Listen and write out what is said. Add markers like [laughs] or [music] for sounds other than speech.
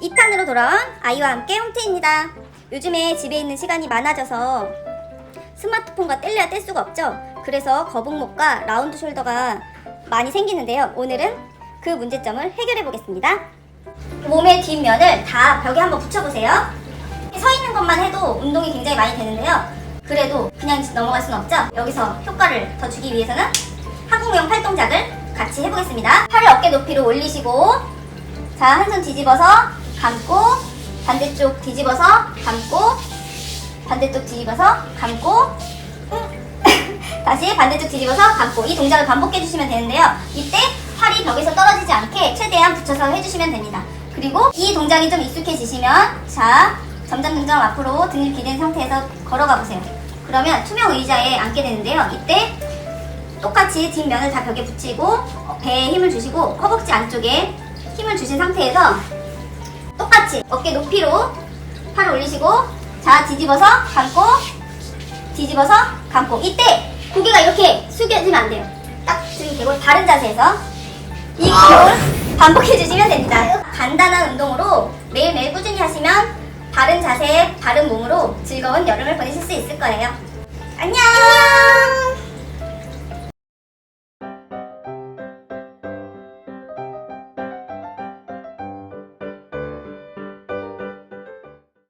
2탄으로 돌아온 아이와 함께 홈트입니다. 요즘에 집에 있는 시간이 많아져서 스마트폰과 뗄래야 뗄 수가 없죠. 그래서 거북목과 라운드 숄더가 많이 생기는데요. 오늘은 그 문제점을 해결해 보겠습니다. 몸의 뒷면을 다 벽에 한번 붙여보세요. 서 있는 것만 해도 운동이 굉장히 많이 되는데요. 그래도 그냥 넘어갈 수는 없죠. 여기서 효과를 더 주기 위해서는 하궁용 팔 동작을 같이 해보겠습니다. 팔을 어깨 높이로 올리시고 자, 한 손 뒤집어서 감고 반대쪽 뒤집어서 감고 반대쪽 뒤집어서 감고 [laughs] 다시 반대쪽 뒤집어서 감고 이 동작을 반복해 주시면 되는데요. 이때 팔이 벽에서 떨어지지 않게 최대한 붙여서 해주시면 됩니다. 그리고 이 동작이 좀 익숙해지시면 자 점점 점점 앞으로 등을 기댄 상태에서 걸어가 보세요. 그러면 투명 의자에 앉게 되는데요. 이때 똑같이 뒷면을 다 벽에 붙이고 어, 배에 힘을 주시고 허벅지 안쪽에 힘을 주신 상태에서 똑같이 어깨 높이로 팔을 올리시고 자 뒤집어서 감고 뒤집어서 감고. 이때 고개가 이렇게 숙여지면 안 돼요. 딱 지금 대고 바른 자세에서 이 기호를 반복해 주시면 됩니다. 간단한 운동으로 매일매일 꾸준히 하시면 바른 자세 바른 몸으로 즐거운 여름을 보내실 수 있을 거예요. 안녕